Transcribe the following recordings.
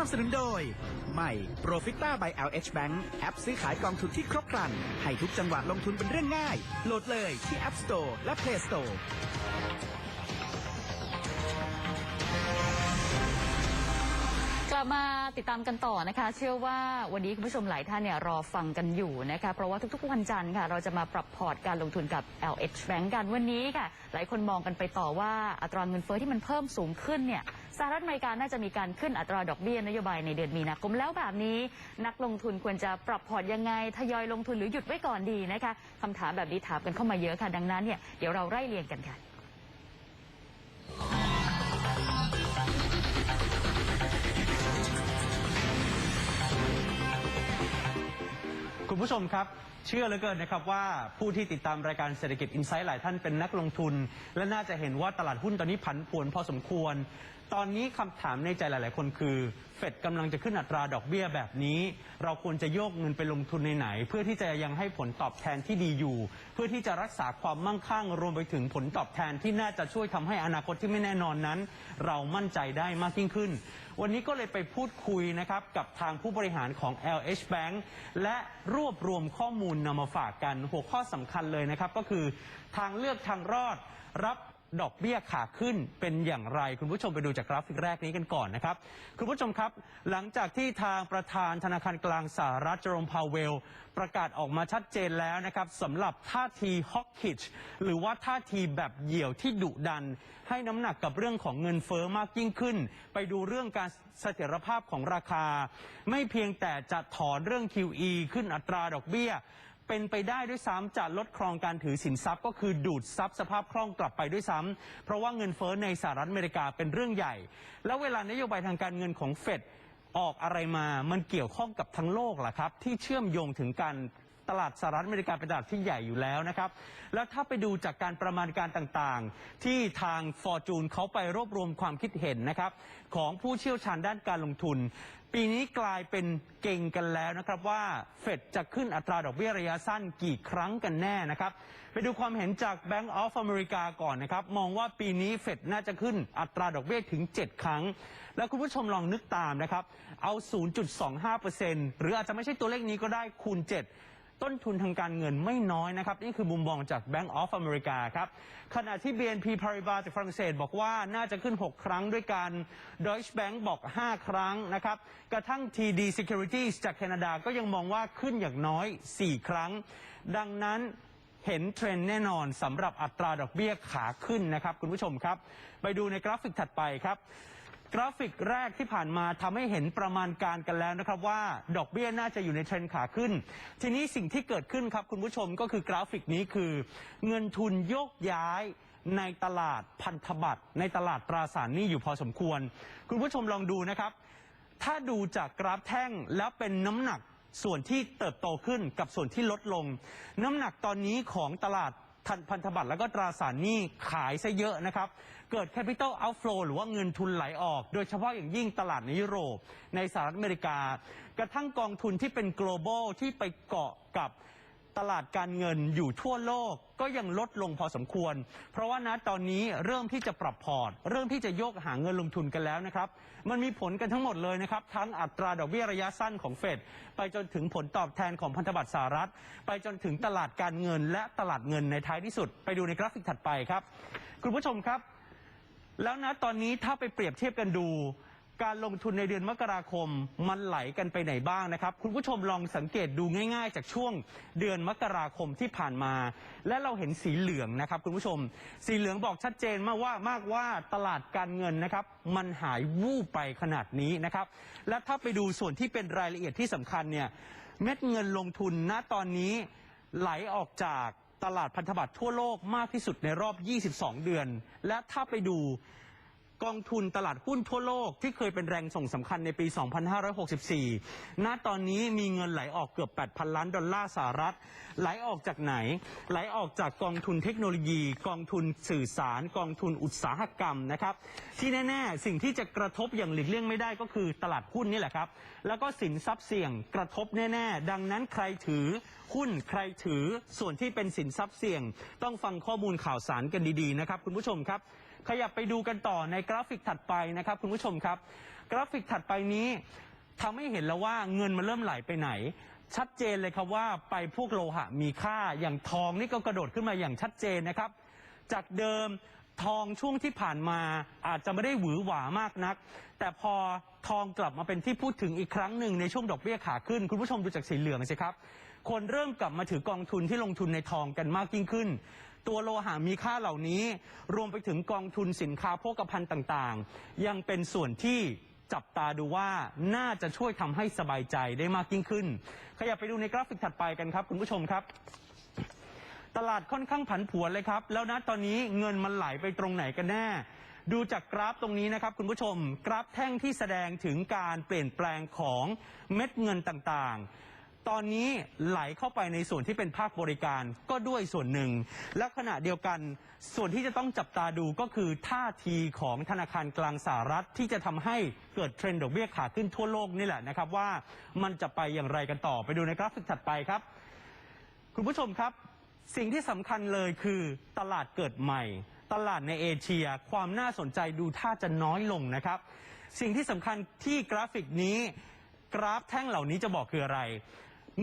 สนับสนุนโดย ใหม่ Profita by LH Bank แอปซื้อขายกองทุนที่ครบครัน ให้ทุกจังหวะลงทุนเป็นเรื่องง่าย โหลดเลยที่ App Store และ Play Store ลับมาติดตามกันต่อนะคะ เชื่อว่าวันนี้คุณผู้ชมหลายท่านเนี่ยรอฟังกันอยู่นะคะเพราะว่าทุกๆวันจันทร์ค่ะ เราจะมาปรับพอร์ตการลงทุนกับ LH Bank กันวันนี้ค่ะ หลายคนมองกันไปต่อว่าอัตราเงินเฟ้อที่มันเพิ่มสูงขึ้นเนี่ยสหรัฐอเมริกาน่าจะมีการขึ้นอัตราดอกเบี้ยนโยบายในเดือนมีนาคมแล้วแบบนี้ นักลงทุนควรจะปรับพอร์ตยังไงทยอยลงทุนหรือหยุดไว้ก่อนดีนะคะคำถามแบบนี้ถามกันเข้ามาเยอะค่ะ ดังนั้นเนี่ยเดี๋ยวเราไล่เรียงกันค่ะ คุณผู้ชมครับ เชื่อเหลือเกินนะครับว่าผู้ที่ติดตามรายการเศรษฐกิจอินไซต์หลายท่านเป็นนักลงทุน และน่าจะเห็นว่าตลาดหุ้นตอนนี้ผันผวนพอสมควร ตอนนี้คำถามในใจหลาย ๆ คนคือ เฟดกำลังจะขึ้นอัตราดอกเบี้ยแบบนี้ เราควรจะโยกเงินไปลงทุนในไหน เพื่อที่จะยังให้ผลตอบแทนที่ดีอยู่ เพื่อที่จะรักษาความมั่งคั่ง รวมไปถึงผลตอบแทนที่น่าจะช่วยทำให้อนาคตที่ไม่แน่นอนนั้น เรามั่นใจได้มากยิ่งขึ้น วันนี้ก็เลยไปพูดคุยนะครับกับทางผู้บริหารของ LH Bank และรวบรวมข้อมูลนำมาฝากกัน หัวข้อสำคัญเลยนะครับก็คือทางเลือกทางรอดรับ ดอกเบี้ยขาขึ้นเป็นอย่างไร คุณผู้ชมไปดูจากกราฟิกแรกนี้กันก่อนนะครับ คุณผู้ชมครับ หลังจากที่ทางประธานธนาคารกลางสหรัฐเจอร์มพาวเวล ประกาศออกมาชัดเจนแล้วนะครับสำหรับท่าทีฮอกกิชหรือว่าท่าทีแบบเหี่ยวที่ดุดัน ให้น้ำหนักกับเรื่องของเงินเฟอ้อมากยิ่งขึ้น ไปดูเรื่องการเสถียรภาพของราคา ไม่เพียงแต่จะถอนเรื่อง QE ขึ้นอัตราดอกเบี้ย เป็นไปได้ด้วยซ้ำจะลดครองการถือสินทรัพย์ ก็คือดูดซับสภาพคล่องกลับไปด้วยซ้ำเพราะว่าเงินเฟ้อในสหรัฐอเมริกาเป็นเรื่องใหญ่ แล้วเวลานโยบายทางการเงินของเฟดออกอะไรมา มันเกี่ยวข้องกับทั้งโลกล่ะครับ ที่เชื่อมโยงถึงการตลาดสหรัฐอเมริกาเป็นตลาดที่ใหญ่อยู่แล้วนะครับ แล้วถ้าไปดูจากการประมาณการต่างๆ ที่ทางฟอร์จูนเขาไปรวบรวมความคิดเห็นนะครับ ของผู้เชี่ยวชาญด้านการลงทุน ปีนี้กลายเป็นเก่งกันแล้วนะครับว่าเฟดจะขึ้นอัตราดอกเบี้ยระยะสั้นกี่ครั้งกันแน่นะครับ ไปดูความเห็นจาก Bank of America ก่อนนะครับ มองว่าปีนี้เฟดน่าจะขึ้นอัตราดอกเบี้ยถึง 7 ครั้ง แล้วคุณผู้ชมลองนึกตามนะครับ เอา 0.25%หรืออาจจะไม่ใช่ตัวเลขนี้ก็ได้คูณ 7 ต้นทุนทางการเงินไม่น้อยนะครับ นี่คือมุมมองจาก Bank of America ครับ ขณะที่ BNP Paribas จากฝรั่งเศสบอกว่าน่าจะขึ้น 6 ครั้งด้วยกัน Deutsche Bank บอก 5 ครั้งนะครับ กระทั่ง TD Securities จากแคนาดาก็ยังมองว่าขึ้นอย่างน้อย 4 ครั้ง ดังนั้นเห็นเทรนแน่นอนสำหรับอัตราดอกเบี้ยขาขึ้นนะครับ คุณผู้ชมครับ ไปดูในกราฟิกถัดไปครับ กราฟิกแรกที่ผ่านมาทำให้เห็นประมาณการกันแล้วนะครับว่าดอกเบี้ยน่าจะอยู่ในเทรนขาขึ้น ทีนี้สิ่งที่เกิดขึ้นครับคุณผู้ชมก็คือกราฟิกนี้คือ เงินทุนโยกย้ายในตลาดพันธบัตร ในตลาดตราสารหนี้อยู่พอสมควร คุณผู้ชมลองดูนะครับ ถ้าดูจากกราฟแท่งแล้วเป็นน้ำหนักส่วนที่เติบโตขึ้นกับส่วนที่ลดลง น้ำหนักตอนนี้ของตลาด ทันพันธบัตรแล้วก็ตราสารหนี้ขายซะเยอะนะครับ เกิด capital outflow หรือว่าเงินทุนไหลออก โดยเฉพาะอย่างยิ่งตลาดในยุโรปในสหรัฐอเมริกา กระทั่งกองทุนที่เป็น global ที่ไปเกาะกับ ตลาดการเงินอยู่ทั่วโลกก็ยังลดลงพอสมควร เพราะว่านะตอนนี้เริ่มที่จะปรับพอร์ต เริ่มที่จะโยกหาเงินลงทุนกันแล้วนะครับ มันมีผลกันทั้งหมดเลยนะครับ ทั้งอัตราดอกเบี้ยระยะสั้นของเฟดไปจนถึงผลตอบแทนของพันธบัตรสหรัฐ ไปจนถึงตลาดการเงิน และตลาดเงินในท้ายที่สุด ไปดูในกราฟิกถัดไปครับ คุณผู้ชมครับ แล้วนะตอนนี้ถ้าไปเปรียบเทียบกันดู การลงทุนในเดือนมกราคมมันไหลกันไปไหนบ้างนะครับ คุณผู้ชมลองสังเกตดูง่าย ๆ จากช่วงเดือนมกราคมที่ผ่านมา และเราเห็นสีเหลืองนะครับ คุณผู้ชม สีเหลืองบอกชัดเจนมากว่ามากว่าตลาดการเงินนะครับ มันหายวูบไปขนาดนี้นะครับ และถ้าไปดูส่วนที่เป็นรายละเอียดที่สำคัญเนี่ยเม็ดเงินลงทุนณตอนนี้ไหลออกจากตลาดพันธบัตรทั่วโลกมากที่สุดในรอบ 22 เดือน และถ้าไปดู กองทุนตลาดหุ้นทั่วโลกที่เคยเป็นแรงส่งสำคัญในปี 2564 ณ ตอนนี้มีเงินไหลออกเกือบ 8,000 ล้านดอลลาร์สหรัฐ ไหลออกจากไหน ไหลออกจากกองทุนเทคโนโลยี กองทุนสื่อสาร กองทุนอุตสาหกรรมนะครับ ที่แน่ๆ สิ่งที่จะกระทบอย่างหลีกเลี่ยงไม่ได้ก็คือตลาดหุ้นนี่แหละครับ แล้วก็สินทรัพย์เสี่ยงกระทบแน่ๆ ดังนั้นใครถือหุ้นใครถือส่วนที่เป็นสินทรัพย์เสี่ยง ต้องฟังข้อมูลข่าวสารกันดีๆนะครับคุณผู้ชมครับ ขยับไปดูกันต่อในกราฟิกถัดไปนะครับคุณผู้ชมครับ กราฟิกถัดไปนี้ทำให้เห็นแล้วว่าเงินมันเริ่มไหลไปไหน ชัดเจนเลยครับว่าไปพวกโลหะมีค่าอย่างทองนี่ก็กระโดดขึ้นมาอย่างชัดเจนนะครับ จากเดิมทองช่วงที่ผ่านมาอาจจะไม่ได้หวือหวามากนัก แต่พอทองกลับมาเป็นที่พูดถึงอีกครั้งหนึ่งในช่วงดอกเบี้ยขาขึ้น คุณผู้ชมดูจากสีเหลืองสิครับ คนเริ่มกลับมาถือกองทุนที่ลงทุนในทองกันมากยิ่งขึ้น ตัวโลหะมีค่าเหล่านี้ รวมไปถึงกองทุนสินค้าโภคภัณฑ์ต่างๆ ยังเป็นส่วนที่จับตาดูว่าน่าจะช่วยทำให้สบายใจได้มากยิ่งขึ้น ขยับไปดูในกราฟิกถัดไปกันครับ คุณผู้ชมครับ ตลาดค่อนข้างผันผวนเลยครับ แล้วนะตอนนี้เงินมันไหลไปตรงไหนกันแน่ดูจากกราฟตรงนี้นะครับคุณผู้ชม กราฟแท่งที่แสดงถึงการเปลี่ยนแปลงของเม็ดเงินต่างๆ ตอนนี้ไหลเข้าไปในส่วนที่เป็นภาคบริการก็ด้วยส่วนหนึ่ง และขณะเดียวกันส่วนที่จะต้องจับตาดูก็คือท่าทีของธนาคารกลางสหรัฐที่จะทำให้เกิดเทรนด์ดอกเบี้ยขาขึ้นทั่วโลกนี่แหละนะครับว่ามันจะไปอย่างไรกันต่อไปดูในกราฟิกถัดไปครับ คุณผู้ชมครับสิ่งที่สำคัญเลยคือตลาดเกิดใหม่ ตลาดในเอเชีย ความน่าสนใจดูท่าจะน้อยลงนะครับ สิ่งที่สำคัญที่กราฟิกนี้ กราฟแท่งเหล่านี้จะบอกคืออะไร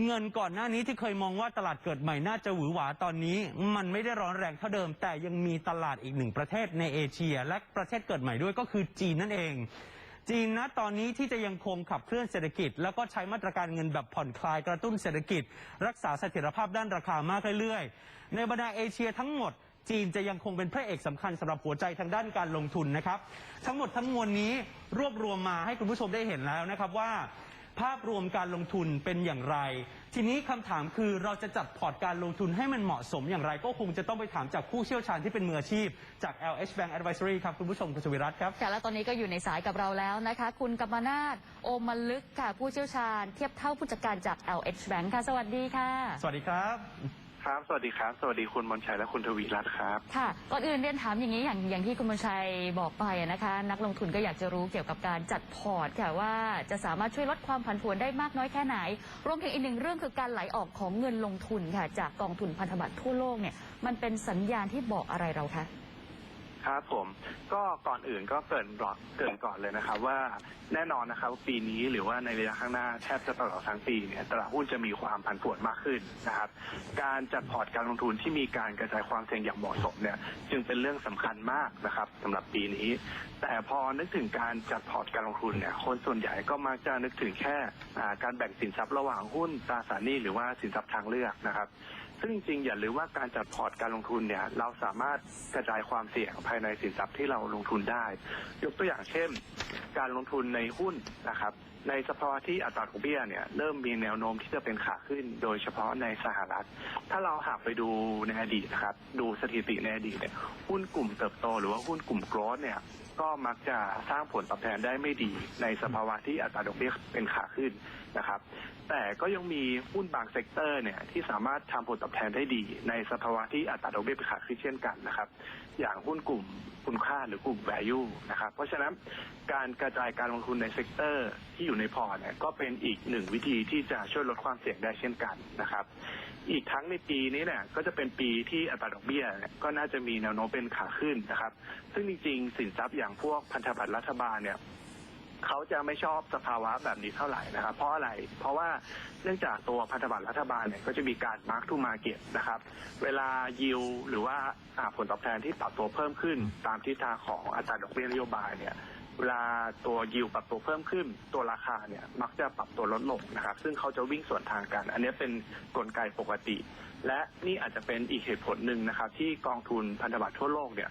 เงินก่อนหน้านี้ที่เคยมองว่าตลาดเกิดใหม่น่าจะหวือหวาตอนนี้ มันไม่ได้ร้อนแรงเท่าเดิม แต่ยังมีตลาดอีกหนึ่งประเทศในเอเชีย และประเทศเกิดใหม่ด้วยก็คือจีนนั่นเอง จีนนะตอนนี้ที่จะยังคงขับเคลื่อนเศรษฐกิจ แล้วก็ใช้มาตรการเงินแบบผ่อนคลายกระตุ้นเศรษฐกิจ รักษาเสถียรภาพด้านราคามากเรื่อยๆ ในบรรดาเอเชียทั้งหมดจีนจะยังคงเป็นพระเอกสำคัญสำหรับหัวใจทางด้านการลงทุนนะครับ ทั้งหมดทั้งมวลนี้รวบรวมมาให้คุณผู้ชมได้เห็นแล้วนะครับว่า ภาพรวมการลงทุนเป็นอย่างไร ทีนี้คำถามคือเราจะจัดพอร์ตการลงทุนให้มันเหมาะสมอย่างไร ก็คงจะต้องไปถามจากผู้เชี่ยวชาญที่เป็นมืออาชีพ จาก LH Bank Advisory ครับ คุณผู้ชมคุณสวิรัตครับ ค่ะ และตอนนี้ก็อยู่ในสายกับเราแล้วนะคะ คุณกัมมานาทโอมลึกค่ะ ผู้เชี่ยวชาญเทียบเท่าผู้จัดการจาก LH Bank ค่ะ สวัสดีค่ะ สวัสดีครับ ครับ สวัสดีครับ สวัสดีคุณมนชัยและคุณทวีรัตน์ครับ ค่ะ ก่อนอื่นเรียนถามอย่างนี้อย่างอย่างที่คุณมนชัยบอกไปนะคะ นักลงทุนก็อยากจะรู้เกี่ยวกับการจัดพอร์ตค่ะว่าจะสามารถช่วยลดความผันผวนได้มากน้อยแค่ไหน รวมถึงอีกหนึ่งเรื่องคือการไหลออกของเงินลงทุนค่ะ จากกองทุนพันธบัตรทั่วโลกเนี่ยมันเป็นสัญญาณที่บอกอะไรเราคะ ครับผมก็ก่อนอื่นก็เกรินก่อนเกรินก่อนเลยนะครับ ว่าแน่นอนนะครับปีนี้หรือว่าในระยะข้างหน้าแทบจะตลอดทั้งปีเนี่ยตลาดหุ้นจะมีความผันผวนมากขึ้นนะครับ การจัดพอร์ตการลงทุนที่มีการกระจายความเสี่ยงอย่างเหมาะสมเนี่ยจึงเป็นเรื่องสำคัญมากนะครับสำหรับปีนี้ แต่พอนึกถึงการจัดพอร์ตการลงทุนเนี่ยคนส่วนใหญ่ก็มักจะนึกถึงแค่การแบ่งสินทรัพย์ระหว่างหุ้นตราสารหนี้หรือว่าสินทรัพย์ทางเลือกนะครับ ซึ่งจริงๆอย่าลืมว่าการจัดพอร์ตการลงทุนเนี่ยเราสามารถกระจายความเสี่ยงภายในสินทรัพย์ที่เราลงทุนได้ ยกตัวอย่างเช่น การลงทุนในหุ้นนะครับในสภาวะที่อัตราดอกเบี้ยเนี่ยเริ่มมีแนวโน้มที่จะเป็นขาขึ้น โดยเฉพาะในสหรัฐ ถ้าเราหากไปดูในอดีตนะครับ ดูสถิติในอดีตเนี่ยหุ้นกลุ่มเติบโตหรือว่าหุ้นกลุ่มกลด์เนี่ยก็มักจะสร้างผลตอบแทนได้ไม่ดี ในสภาวะที่อัตราดอกเบี้ยเป็นขาขึ้นนะครับ แต่ก็ยังมีหุ้นบางเซกเตอร์เนี่ยที่สามารถทำผลตอบแทนได้ดี ในสภาวะที่อัตราดอกเบี้ยเป็นขาขึ้นเช่นกันนะครับ อย่างหุ้นกลุ่มคุณค่าหรือกลุ่ม value นะครับ เพราะฉะนั้นการกระจายการลงทุนในเซกเตอร์ที่อยู่ในพอร์ตเนี่ยก็เป็นอีกหนึ่งวิธีที่จะช่วยลดความเสี่ยงได้เช่นกันนะครับ อีกทั้งในปีนี้เนี่ยก็จะเป็นปีที่อัตราดอกเบี้ยเนี่ยก็น่าจะมีแนวโน้มเป็นขาขึ้นนะครับ ซึ่งจริงๆ สินทรัพย์อย่างพวกพันธบัตรรัฐบาลเนี่ย เขาจะไม่ชอบสภาวะแบบนี้เท่าไหร่นะครับ เพราะอะไร เพราะว่าเนื่องจากตัวพันธบัตรรัฐบาลเนี่ยก็จะมีการ mark to market นะครับ เวลายิวหรือว่าอ่าผลตอบแทนที่ปรับตัวเพิ่มขึ้น ตามทิศทางของอัตราดอกเบี้ยนโยบายเนี่ยเวลาตัวยิวปรับตัวเพิ่มขึ้น ตัวราคาเนี่ยมักจะปรับตัวลดลงนะครับ ซึ่งเขาจะวิ่งสวนทางกัน อันนี้เป็นกลไกปกติ และนี่อาจจะเป็นอีกเหตุผลหนึ่งนะครับ ที่กองทุนพันธบัตรทั่วโลกเนี่ย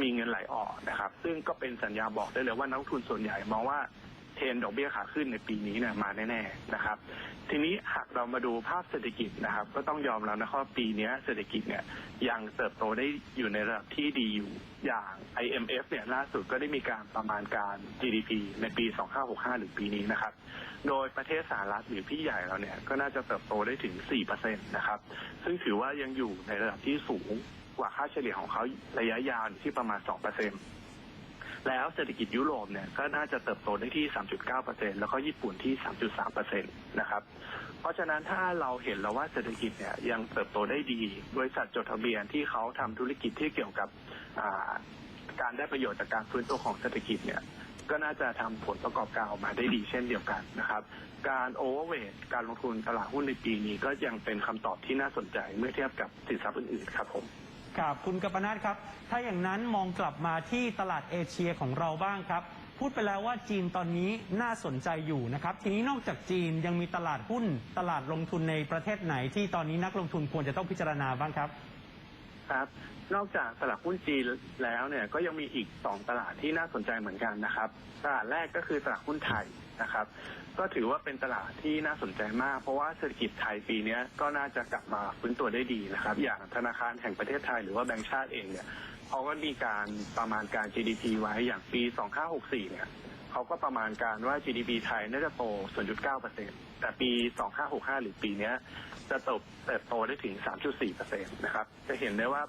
มีเงินไหลออกนะครับ ซึ่งก็เป็นสัญญาบอกได้เลยว่านักทุนส่วนใหญ่มองว่าเทรนดอกเบี้ยขาขึ้นในปีนี้เนี่ยมาแน่ๆนะครับ ทีนี้หากเรามาดูภาพเศรษฐกิจนะครับ ก็ต้องยอมแล้วนะครับปีนี้เศรษฐกิจเนี่ยยังเติบโตได้อยู่ในระดับที่ดีอยู่อย่าง IMF เนี่ยล่าสุดก็ได้มีการประมาณการ GDP ในปี 2565 หรือปีนี้นะครับ โดยประเทศสหรัฐหรือพี่ใหญ่เราเนี่ยก็น่าจะเติบโตได้ถึง 4%นะครับ ซึ่งถือว่ายังอยู่ในระดับที่สูง กว่าค่าเฉลี่ยของเขาระยะยาวที่ประมาณ 2%แล้วเศรษฐกิจยุโรปเนี่ยก็น่าจะเติบโตได้ที่ 3.9%แล้วก็ญี่ปุ่นที่ 3.3%นะครับ เพราะฉะนั้นถ้าเราเห็นแล้วว่าเศรษฐกิจเนี่ยยังเติบโตได้ดี บริษัทจดทะเบียนที่เขาทำธุรกิจที่เกี่ยวกับการได้ประโยชน์จากการฟื้นตัวของเศรษฐกิจเนี่ยก็น่าจะทำผลประกอบการออกมาได้ดีเช่นเดียวกันนะครับ การโอเวอร์เวทการลงทุนตลาดหุ้นในปีนี้ก็ยังเป็นคำตอบที่น่าสนใจเมื่อเทียบกับสินทรัพย์อื่นๆครับผม ครับคุณกัปปนาทครับ ถ้าอย่างนั้นมองกลับมาที่ตลาดเอเชียของเราบ้างครับ พูดไปแล้วว่าจีนตอนนี้น่าสนใจอยู่นะครับ ทีนี้นอกจากจีนยังมีตลาดหุ้น ตลาดลงทุนในประเทศไหนที่ตอนนี้นักลงทุนควรจะต้องพิจารณาบ้างครับครับนอกจากตลาดหุ้นจีนแล้วเนี่ยก็ยังมีอีกสองตลาดที่น่าสนใจเหมือนกันนะครับ ตลาดแรกก็คือตลาดหุ้นไทย นะครับ ก็ถือว่าเป็นตลาดที่น่าสนใจมาก เพราะว่าเศรษฐกิจไทยปีนี้ก็น่าจะกลับมาฟื้นตัวได้ดีนะครับ อย่างธนาคารแห่งประเทศไทยหรือว่าแบงก์ชาติเองเนี่ยเขาก็มีการประมาณการ GDP ไว้อย่างปี 2564 เนี่ยเขาก็ประมาณการว่า GDP ไทยน่าจะโต 0.9%แต่ปี 2565 หรือปีนี้จะเติบเติบโตได้ถึง 3.4%นะครับ จะเห็นได้ว่า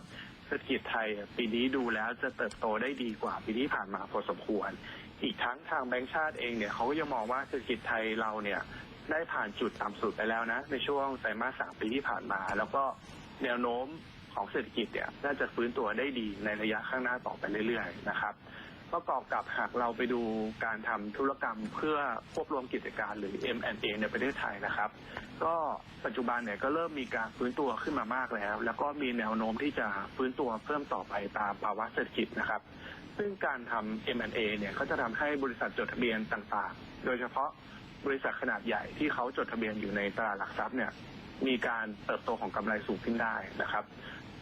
เศรษฐกิจไทยปีนี้ดูแล้วจะเติบโตได้ดีกว่าปีที่ผ่านมาพอสมควร อีกทั้งทางแบงก์ชาติเองเนี่ยเขาก็ยังมองว่าเศรษฐกิจไทยเราเนี่ยได้ผ่านจุดต่ำสุดไปแล้วนะ ในช่วงไตรมาสสามปีที่ผ่านมา แล้วก็แนวโน้มของเศรษฐกิจเนี่ยน่าจะฟื้นตัวได้ดีในระยะข้างหน้าต่อไปเรื่อยๆนะครับ ประกอบกับหากเราไปดูการทำธุรกรรมเพื่อควบรวมกิจการหรือ M&A ในประเทศไทยนะครับ ก็ปัจจุบันเนี่ยก็เริ่มมีการฟื้นตัวขึ้นมามากแล้ว แล้วก็มีแนวโน้มที่จะฟื้นตัวเพิ่มต่อไปตามภาวะเศรษฐกิจนะครับ ซึ่งการทำ M&A เนี่ยก็จะทำให้บริษัทจดทะเบียนต่างๆ โดยเฉพาะบริษัทขนาดใหญ่ที่เขาจดทะเบียนอยู่ในตลาดหลักทรัพย์เนี่ยมีการเติบโตของกำไรสูงขึ้นได้นะครับ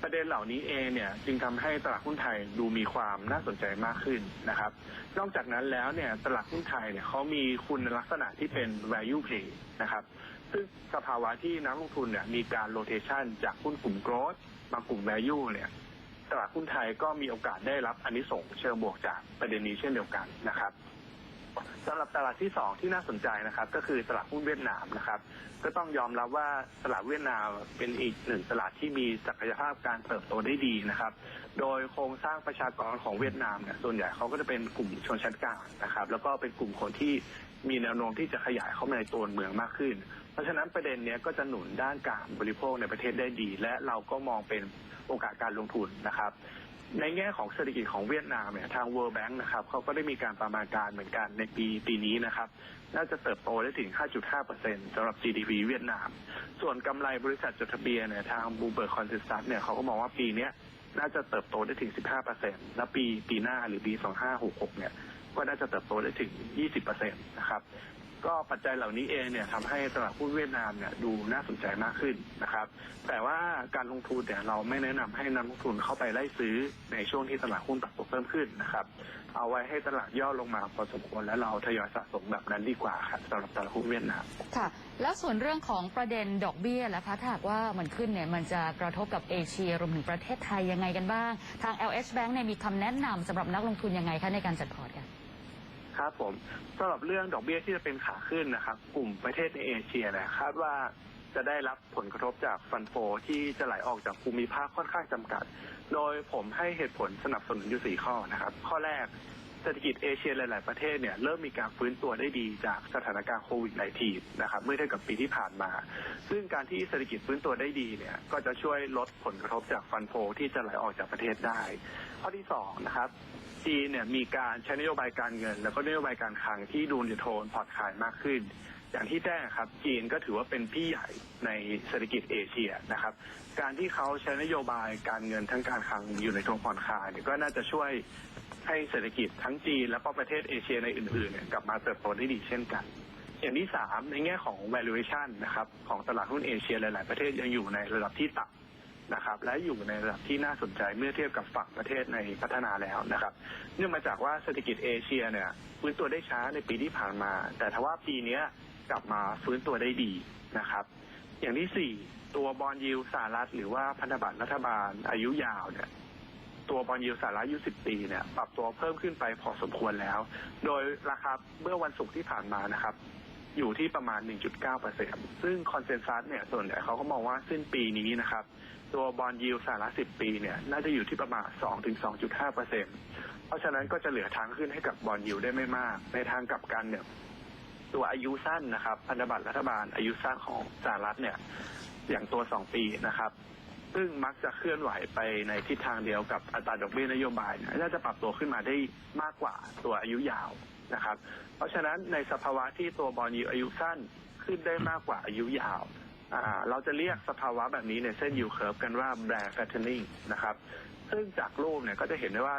ประเด็นเหล่านี้เองเนี่ยจึงทำให้ตลาดหุ้นไทยดูมีความน่าสนใจมากขึ้นนะครับ นอกจากนั้นแล้วเนี่ยตลาดหุ้นไทยเนี่ยเขามีคุณลักษณะที่เป็น value play นะครับซึ่งสภาวะที่นักลงทุนเนี่ยมีการ rotation จากหุ้นกลุ่ม growth มากลุ่ม value เนี่ยตลาดหุ้นไทยก็มีโอกาสได้รับอันนี้ส่งส์เชิงบวกจากประเด็นนี้เช่นเดียวกันนะครับ สำหรับตลาดที่สองที่น่าสนใจนะครับ ก็คือตลาดหุ้นเวียดนามนะครับ ก็ต้องยอมรับว่าตลาดเวียดนามเป็นอีกหนึ่งตลาดที่มีศักยภาพการเติบโตได้ดีนะครับ โดยโครงสร้างประชากรของเวียดนามเนี่ยส่วนใหญ่เขาก็จะเป็นกลุ่มชนชั้นกลางนะครับ แล้วก็เป็นกลุ่มคนที่มีแนวโน้มที่จะขยายเข้ามาในตัวเมืองมากขึ้น เพราะฉะนั้นประเด็นนี้ก็จะหนุนด้านการบริโภคในประเทศได้ดี และเราก็มองเป็นโอกาสการลงทุนนะครับ ในแง่ของเศรษฐกิจของเวียดนามเนี่ยทาง World Bank นะครับเขาก็ได้มีการประมาณการเหมือนกันในปีปีนี้นะครับ น่าจะเติบโตได้ถึง 5.5%สำหรับ GDP เวียดนาม ส่วนกำไรบริษัทจดทะเบียนเนี่ยทาง Bloomberg Consensus เนี่ยเขาก็มองว่าปีนี้น่าจะเติบโตได้ถึง 15%และปีปีหน้าหรือปี 2566 เนี่ยก็น่าจะเติบโตได้ถึง 20%นะครับ ก็ปัจจัยเหล่านี้เองเนี่ยทำให้ตลาดหุ้นเวียดนามเนี่ยดูน่าสนใจมากขึ้นนะครับ แต่ว่าการลงทุนเนี่ยเราไม่แนะนำให้นักลงทุนเข้าไปไล่ซื้อในช่วงที่ตลาดหุ้นปรับตัวเพิ่มขึ้นนะครับ เอาไว้ให้ตลาดย่อลงมาพอสมควรแล้วเราทยอยสะสมแบบนั้นดีกว่าครับสำหรับตลาดหุ้นเวียดนามค่ะ แล้วส่วนเรื่องของประเด็นดอกเบี้ยล่ะคะถ้าหากว่ามันขึ้นเนี่ยมันจะกระทบกับเอเชียรวมถึงประเทศไทยยังไงกันบ้าง ทาง LH Bank เนี่ยมีคำแนะนำสำหรับนักลงทุนยังไงคะในการจัดพอร์ตกัน ครับผมสำหรับเรื่องดอกเบี้ยที่จะเป็นขาขึ้นนะครับ กลุ่มประเทศในเอเชียนี่ยคาดว่าจะได้รับผลกระทบจากฟันโฟที่จะไหลออกจากภูมิภาคค่อนข้างจำกัด โดยผมให้เหตุผลสนับสนุนอยู่สี่ข้อนะครับ ข้อแรกเศรษฐกิจเอเชียหลาย ๆ ประเทศเนี่ยเริ่มมีการฟื้นตัวได้ดีจากสถานการณ์โควิด -19 นะครับเมื่อเทียบกับปีที่ผ่านมา ซึ่งการที่เศรษฐกิจฟื้นตัวได้ดีเนี่ยก็จะช่วยลดผลกระทบจากฟันโฟที่จะไหลออกจากประเทศได้ ข้อที่สองนะครับ จีนเนี่ยมีการใช้นโยบายการเงิน แล้วก็นโยบายการคลังที่ดูจะโทนผ่อนคลายมากขึ้น อย่างที่แจ้งครับ จีนก็ถือว่าเป็นพี่ใหญ่ในเศรษฐกิจเอเชียนะครับ การที่เขาใช้นโยบายการเงินทั้งการคลังอยู่ในโทนผ่อนคลายเนี่ยก็น่าจะช่วยให้เศรษฐกิจทั้งจีน แล้วก็ประเทศเอเชียในอื่นๆเนี่ยกลับมาเติบโตได้ดีเช่นกันอย่างที่สามในแง่ของ valuation นะครับของตลาดหุ้นเอเชียหลาย ๆ ประเทศยังอยู่ในระดับที่ต่ำ นะครับ และอยู่ในระดับที่น่าสนใจเมื่อเทียบกับฝั่งประเทศในพัฒนาแล้วนะครับ เนื่องมาจากว่าเศรษฐกิจเอเชียเนี่ยฟื้นตัวได้ช้าในปีที่ผ่านมา แต่ทว่าปีเนี้ยกลับมาฟื้นตัวได้ดีนะครับ อย่างที่สี่ตัวบอลยิวสหรัฐหรือว่าพันธบัตรรัฐบาลอายุยาวเนี่ยตัวบอลยิวสหรัฐอายุ10 ปีเนี่ยปรับตัวเพิ่มขึ้นไปพอสมควรแล้ว โดยราคาเมื่อวันศุกร์ที่ผ่านมานะครับ อยู่ที่ประมาณ 1.9%ซึ่งคอนเซนแซสเนี่ยส่วนใหญ่เขาก็มองว่าสิ้นปีนี้นะครับ ตัวบอลยิวสหรัฐ10 ปีเนี่ยน่าจะอยู่ที่ประมาณ 2-2.5%เพราะฉะนั้นก็จะเหลือทางขึ้นให้กับบอลยิวได้ไม่มาก ในทางกลับกันเนี่ยตัวอายุสั้นนะครับ พันธบัตรรัฐบาลอายุสั้นของสหรัฐเนี่ยอย่างตัว 2 ปีนะครับซึ่งมักจะเคลื่อนไหวไปในทิศทางเดียวกับอัตราดอกเบี้ยนโยบายเนี่ยน่าจะปรับตัวขึ้นมาได้มากกว่าตัวอายุยาว นะครับ เพราะฉะนั้นในสภาวะที่ตัวบอลยูอายุสั้นขึ้นได้มากกว่าอายุยาวเราจะเรียกสภาวะแบบนี้ในเส้นยูเคิร์ฟกันว่าแบร์แฟตเทนนิ่งนะครับ ซึ่งจากรูปเนี่ยก็จะเห็นได้ว่า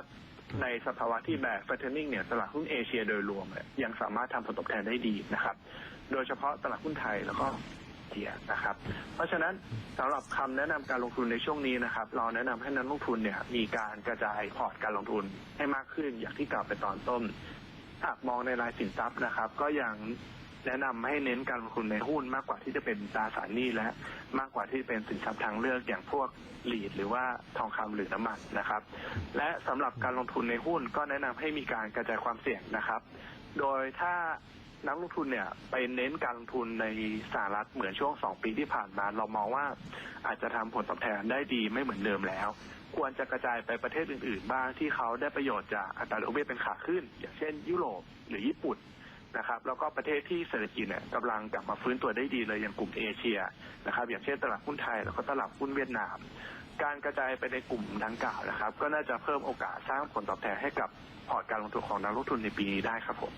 ในสภาวะที่แบร์แฟตเทนนิ่งเนี่ยตลาดหุ้นเอเชียโดยรวมเนี่ยยังสามารถทำผลตอบแทนได้ดีนะครับ โดยเฉพาะตลาดหุ้นไทยแล้วก็เทียนะครับ เพราะฉะนั้นสำหรับคำแนะนำการลงทุนในช่วงนี้นะครับ เราแนะนำให้นักลงทุนเนี่ยมีการกระจายพอร์ตการลงทุนให้มากขึ้นอย่างที่กล่าวไปตอนต้น หากมองในรายสินทรัพย์นะครับ ก็ยังแนะนำให้เน้นการลงทุนในหุ้นมากกว่าที่จะเป็นตราสารหนี้และมากกว่าที่เป็นสินทรัพย์ทางเลือกอย่างพวกหลีดหรือว่าทองคำหรือน้ำมันนะครับ และสำหรับการลงทุนในหุ้นก็แนะนำให้มีการกระจายความเสี่ยงนะครับ โดยถ้า นักลงทุนเนี่ยไปเน้นการลงทุนในสหรัฐเหมือนช่วงสองปีที่ผ่านมา เรามองว่าอาจจะทำผลตอบแทนได้ดีไม่เหมือนเดิมแล้ว ควรจะกระจายไปประเทศอื่นๆ บ้างที่เขาได้ประโยชน์จากอัตราดอกเบี้ยเป็นขาขึ้น อย่างเช่น ยุโรปหรือญี่ปุ่นนะครับแล้วก็ประเทศที่เศรษฐกิจเนี่ยกำลังกลับมาฟื้นตัวได้ดีเลยอย่างกลุ่มเอเชียนะครับอย่างเช่นตลาดหุ้นไทยแล้วก็ตลาดหุ้นเวียดนาม การกระจายไปในกลุ่มดังกล่าวนะครับ ก็น่าจะเพิ่มโอกาสสร้างผลตอบแทนให้กับพอร์ตการลงทุนของนักลงทุนในปีนี้ได้ครับผม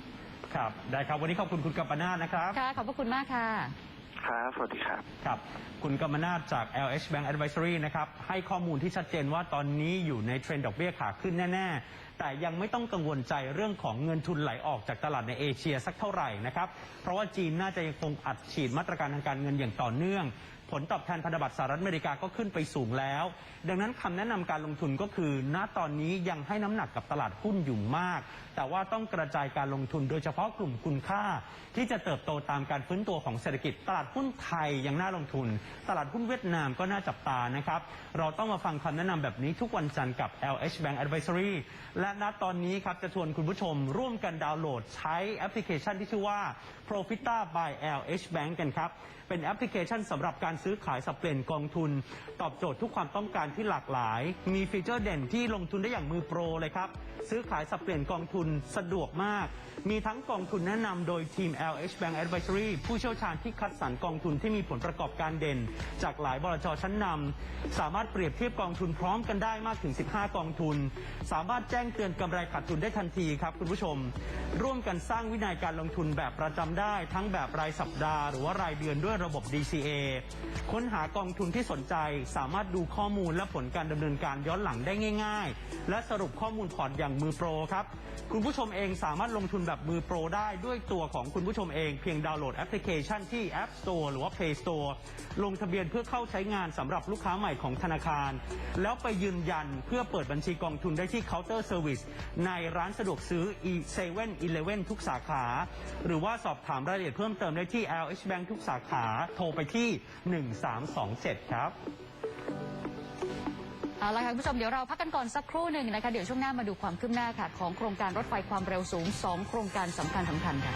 ครับ ได้ครับ วันนี้ขอบคุณคุณกัปปนาทนะครับ ค่ะ ขอบพระคุณมากค่ะ ครับสวัสดีครับ ครับ คุณกำมนาทจาก LH Bank Advisory นะครับ ให้ข้อมูลที่ชัดเจนว่าตอนนี้อยู่ในเทรนด์ดอกเบี้ยขาขึ้นแน่ ๆ แต่ยังไม่ต้องกังวลใจเรื่องของเงินทุนไหลออกจากตลาดในเอเชียสักเท่าไหร่นะครับ เพราะว่าจีนน่าจะยังคงอัดฉีดมาตรการทางการเงินอย่างต่อเนื่อง ผลตอบแทนพันธบัตรสหรัฐอเมริกาก็ขึ้นไปสูงแล้ว ดังนั้นคำแนะนำการลงทุนก็คือ ณตอนนี้ยังให้น้ำหนักกับตลาดหุ้นอยู่มาก แต่ว่าต้องกระจายการลงทุนโดยเฉพาะกลุ่มคุณค่า ที่จะเติบโตตามการฟื้นตัวของเศรษฐกิจ ตลาดหุ้นไทยยังน่าลงทุน ตลาดหุ้นเวียดนามก็น่าจับตานะครับเราต้องมาฟังคำแนะนำแบบนี้ทุกวันจันทร์กับ LH Bank Advisory และณตอนนี้ครับจะชวนคุณผู้ชมร่วมกันดาวน์โหลดใช้แอปพลิเคชันที่ชื่อว่า Profita by LH Bank กันครับเป็นแอปพลิเคชันสำหรับการซื้อขายสับเปลี่ยนกองทุน ตอบโจทย์ทุกความต้องการที่หลากหลาย มีฟีเจอร์เด่นที่ลงทุนได้อย่างมือโปรเลยครับ ซื้อขายสับเปลี่ยนกองทุนสะดวกมาก มีทั้งกองทุนแนะนำโดยทีม LH Bank Advisory ผู้เชี่ยวชาญที่คัดสรรกองทุนที่มีผลประกอบการเด่น จากหลายบลจชั้นนำสามารถเปรียบเทียบกองทุนพร้อมกันได้มากถึง 15 กองทุน สามารถแจ้งเตือนกำไรขาดทุนได้ทันทีครับคุณผู้ชม ร่วมกันสร้างวินัยการลงทุนแบบประจำได้ ทั้งแบบรายสัปดาห์หรือว่ารายเดือนด้วยระบบ DCA ค้นหากองทุนที่สนใจ สามารถดูข้อมูลและผลการดำเนินการย้อนหลังได้ง่าย ๆ และสรุปข้อมูลพอร์ตอย่างมือโปรครับ คุณผู้ชมเองสามารถลงทุนแบบมือโปรได้ด้วยตัวของคุณผู้ชมเองเพียงดาวน์โหลดแอปพลิเคชันที่ App Store หรือว่า Play Store ลงทะเบียนเพื่อเข้าใช้งานสำหรับลูกค้าใหม่ของธนาคาร แล้วไปยืนยันเพื่อเปิดบัญชีกองทุนได้ที่เคาน์เตอร์เซอร์วิสในร้านสะดวกซื้อ e7 e เลทุกสาขา หรือว่าสอบถามรายละเอียดเพิ่มเติมได้ที่ LH Bank ทุกสาขาาโทรไปที่ 1327 ครับ เอาละค่ะคุณผู้ชมเดี๋ยวเราพักกันก่อนสักครู่หนึ่งนะคะ เดี๋ยวช่วงหน้ามาดูความคืบหน้าค่ะของโครงการรถไฟความเร็วสูง 2 โครงการสำคัญสำคัญค่ะ